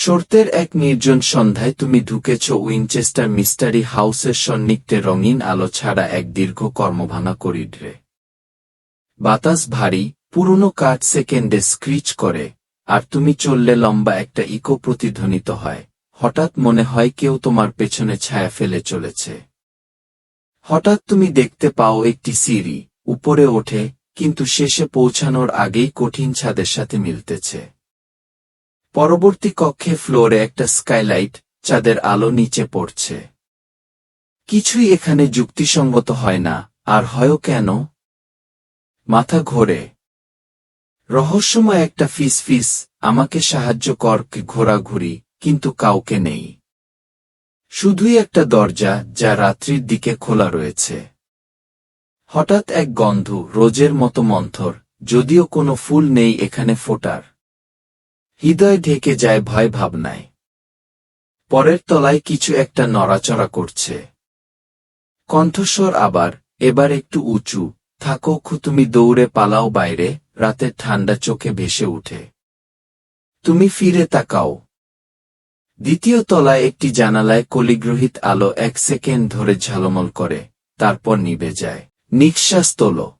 শর্তের এক নির্জন সন্ধ্যায় তুমি ঢুকেছ উইনচেস্টার মিস্টারি হাউসের সন্নিগ্ধে রঙিন আলো ছাড়া এক দীর্ঘ কর্মভাঙা করিডরে। বাতাস ভারী, পুরনো কাঠ সেকেন্ডে স্ক্রিচ করে, আর তুমি চললে লম্বা একটা ইকো প্রতিধ্বনিত হয়। হঠাৎ মনে হয় কেউ তোমার পেছনে ছায়া ফেলে চলেছে। হঠাৎ তুমি দেখতে পাও একটি সিঁড়ি, উপরে ওঠে, কিন্তু শেষে পৌঁছানোর আগেই কঠিন ছাদের সাথে মিলতেছে। পরবর্তী কক্ষে ফ্লোরে একটা স্কাইলাইট চাঁদের আলো নিচে পড়ছে। কিছুই এখানে যুক্তিসঙ্গত হয় না, আর হয়ও কেন? মাথা ঘোরে। রহস্যময় একটা ফিস ফিস, আমাকে সাহায্য কর ঘোরাঘুরি, কিন্তু কাউকে নেই। শুধুই একটা দরজা যা রাত্রির দিকে খোলা রয়েছে। হঠাৎ এক গন্ধ, রোজের মতো মন্থর, যদিও কোনো ফুল নেই এখানে ফোটার। হৃদয় ঢেকে যায় ভয় ভাবনায়। পরের তলায় কিছু একটা নড়াচড়া করছে। কণ্ঠস্বর আবার, এবার একটু উঁচু, থাকো তুমি দৌড়ে পালাও বাইরে রাতের ঠান্ডা চোখে ভেসে উঠে। তুমি ফিরে তাকাও। দ্বিতীয় তলায় একটি জানালায় কলিগ্রহিত আলো এক সেকেন্ড ধরে ঝালমল করে, তারপর নিভে যায়। নিঃশ্বাস তোলো।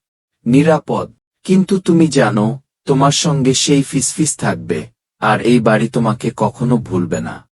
নিরাপদ। কিন্তু তুমি জানো, তোমার সঙ্গে সেই ফিসফিস থাকবে। আর এই বাড়ি তোমাকে কখনো ভুলবে না।